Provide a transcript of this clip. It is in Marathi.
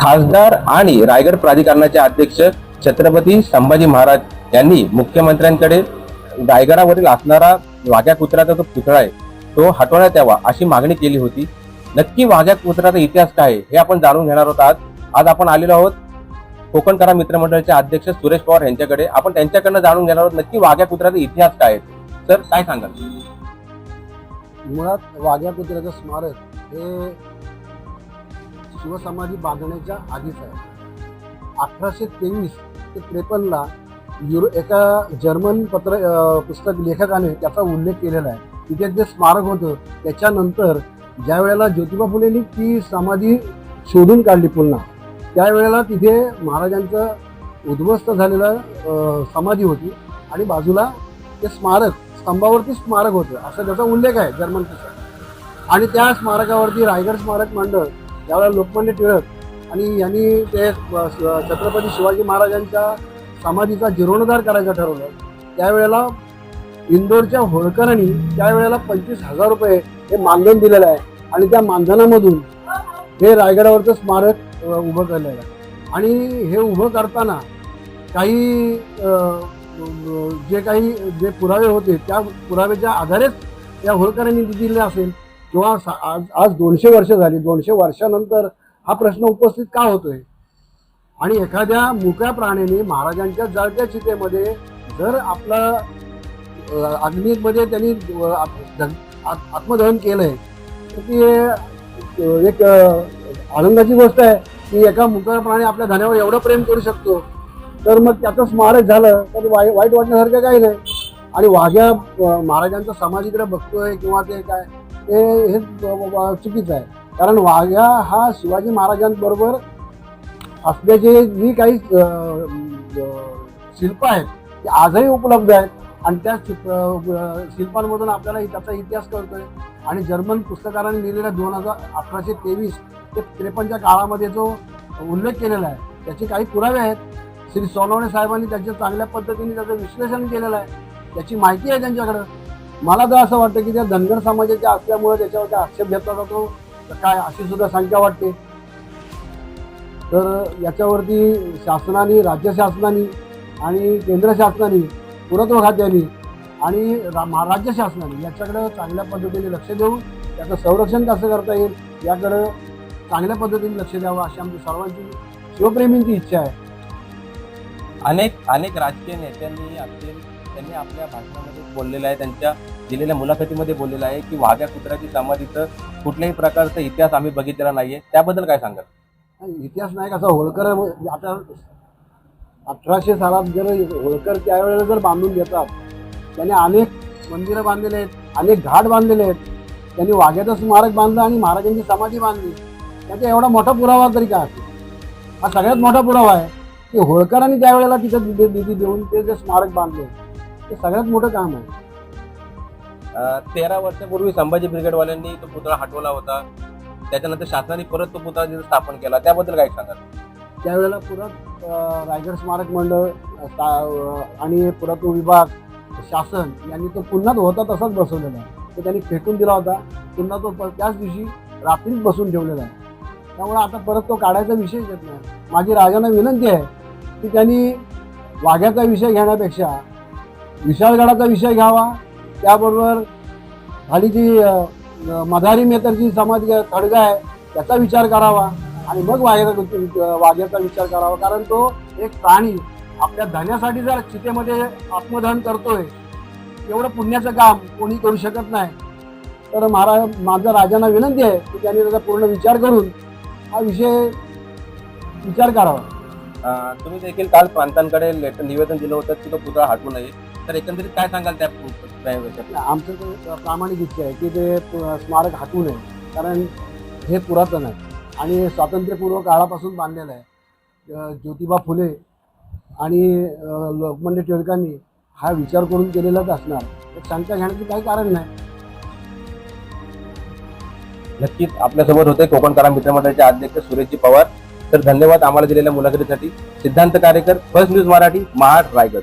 खासदार आणि रायगड प्राधिकरणाचे अध्यक्ष छत्रपती संभाजी महाराज यांनी मुख्यमंत्र्यांकडे रायगडावरील असणारा वाघ्या कुत्र्याचा जो पुतळा आहे तो हटवण्यात यावा अशी मागणी केली होती. नक्की वाघ्या कुत्र्याचा इतिहास काय आहे हे आपण जाणून घेणार आहोत आज. आज आपण आलेलो आहोत कोकणकरा मित्रमंडळाचे अध्यक्ष सुरेश पवार यांच्याकडे. आपण त्यांच्याकडनं जाणून घेणार आहोत नक्की वाघ्या कुत्र्याचा इतिहास काय आहे. सर काय सांगाल? मुळात वाघ्या कुत्र्याचं स्मारक हे शिवसमाधी बांधण्याच्या आधीच आहे. अठराशे तेवीस ते त्रेपन्नला युरो एका जर्मन पत्र पुस्तक लेखकाने त्याचा उल्लेख केलेला आहे. तिथे जे स्मारक होतं त्याच्यानंतर ज्या वेळेला ज्योतिबा फुलेंनी ती समाधी शोधून काढली पुन्हा त्यावेळेला तिथे महाराजांचं उद्ध्वस्त झालेलं समाधी होती आणि बाजूला ते स्मारक स्तंभावरती स्मारक होतं असं त्याचा उल्लेख आहे जर्मन पुस्तक. आणि त्या स्मारकावरती रायगड स्मारक मंडळ ज्यावेळेला लोकमान्य टिळक आणि यांनी ते छत्रपती शिवाजी महाराजांच्या समाधीचा जीर्णोद्धार करायचं ठरवलं त्यावेळेला इंदोरच्या होळकरांनी त्यावेळेला पंचवीस हजार रुपये हे मानधन दिलेलं आहे. आणि त्या मानधनामधून हे रायगडावरचं स्मारक उभं केलेलं आहे. आणि हे उभं करताना काही जे काही जे पुरावे होते त्या पुराव्याच्या आधारेच या होळकरांनी दिले असेल किंवा आज आज दोनशे वर्ष झाली दोनशे वर्षानंतर हा प्रश्न उपस्थित का होतोय? आणि एखाद्या मुक्या प्राण्याने महाराजांच्या जळत्या चितेमध्ये जर आपला अग्नीमध्ये त्यांनी आत्मदहन केलंय तर ती एक आनंदाची गोष्ट आहे की एका मुक्या प्राणी आपल्या धन्यावर एवढं प्रेम करू शकतो. तर मग त्याचं स्मारक झालं तर वाई वाईट वाटण्यासारखं काही नाही. आणि वाघ्या अ, महाराजांचा समाधीकडे बघतोय किंवा ते काय ते हे चुकीचं आहे. कारण वाघ्या हा शिवाजी महाराजांबरोबर असल्याचे जी काही शिल्प आहेत ते आजही उपलब्ध आहेत. आणि त्या शिल्पांमधून आपल्याला त्याचा इतिहास कळतोय. आणि जर्मन पुस्तकारांनी लिहिलेल्या दोन हजार अठराशे तेवीस ते त्रेपन्नच्या काळामध्ये जो उल्लेख केलेला आहे त्याचे काही पुरावे आहेत. श्री सोनवणे साहेबांनी त्याच्या चांगल्या पद्धतीने त्याचं विश्लेषण केलेलं आहे. त्याची माहिती आहे त्यांच्याकडं. मला तर असं वाटतं की त्या धनगर समाजाच्या असल्यामुळे त्याच्यावरती आक्षेप घेतला जातो. तर काय अशी सुद्धा संख्या वाटते तर याच्यावरती शासनाने राज्य शासनाने आणि केंद्र शासनाने पुरत्व खात्याने आणि रा- राज्य शासनाने याच्याकडं चांगल्या पद्धतीने लक्ष देऊन त्याचं संरक्षण कसं करता येईल याकडं चांगल्या पद्धतीने लक्ष द्यावं अशी आमची सर्वांची शिवप्रेमींची इच्छा आहे. अनेक अनेक राजकीय नेत्यांनी असतील त्यांनी आपल्या भाषणामध्ये बोललेलं आहे त्यांच्या दिलेल्या मुलाखतीमध्ये बोललेलं आहे की वाघ्या कुत्र्याची समाधीचं कुठल्याही प्रकारचा इतिहास आम्ही बघितलेला नाहीये त्याबद्दल काय सांगाल इतिहास नाही कसा होळकर आता अठराशे सालात जर होळकर त्यावेळेला जर बांधून घेतात त्याने अनेक मंदिरं बांधलेले आहेत अनेक घाट बांधलेले आहेत त्यांनी वाघ्याचं स्मारक बांधलं आणि महाराजांची समाधी बांधली त्याचा एवढा मोठा पुरावा तरी काय असेल हा सगळ्यात मोठा पुरावा आहे की होळकरांनी त्यावेळेला तिथं निधी निधी देऊन ते जे स्मारक बांधले ते सगळ्यात मोठं काम आहे. अं, तेरा वर्षापूर्वी संभाजी ब्रिगेडवाल्यांनी तो पुतळा हटवला होता. त्याच्यानंतर शासनाने परत तो पुतळा तिथे स्थापन केला. त्याबद्दल काय सांगाल? त्यावेळेला पुरात अ, रायगड स्मारक मंडळ अ, सा- अ, आणि पुरातत्व विभाग शासन यांनी तो पुन्हा तो होता तसाच बसवलेला आहे. तो त्यांनी फेकून दिला होता. पुन्हा तो प- त्याच दिवशी रात्रीच बसून ठेवलेला आहे. त्यामुळे आता परत तो काढायचा विषय येत नाही. माझी राजांना विनंती आहे की त्यांनी वाघ्याचा विषय घेण्यापेक्षा विशाळगडाचा विषय घ्यावा. त्याबरोबर खाली जी मधारी मेतरची समाज खडगा आहे त्याचा विचार करावा. आणि मग वाघ्याचा वाघ्याचा विचार करावा. कारण तो एक प्राणी आपल्या धन्यासाठी जर चितेमध्ये आत्मदहन करतोय एवढं पुण्याचं काम कोणी करू शकत नाही. तर महाराज माझा राजांना विनंती आहे की त्यांनी त्याचा पूर्ण विचार करून हा विषय विचार करावा. तुम्ही देखील काल प्रांतांकडे लेटर निवेदन दिलं होतं की तो पुतळा हटवू नये. तर एकंदरीत काय सांगाल त्या? आमचं तर प्रामाणिक इच्छा आहे की ते स्मारक हटवू नये कारण हे पुरातन आहे आणि स्वातंत्र्यपूर्व काळापासून बांधलेलं आहे. ज्योतिबा फुले आणि लोकमान्य टिळकांनी हा विचार करून केलेलाच असणार. तर शंका घेण्याचं काही कारण नाही. नक्कीच आपल्यासोबत होते कोकणकरा मित्रमंडळाचे अध्यक्ष सुरेशजी पवार. तर धन्यवाद आम्हाला दिलेल्या मुलाखतीसाठी. Siddhant Karyakar first news Marathi Mahad Raigad.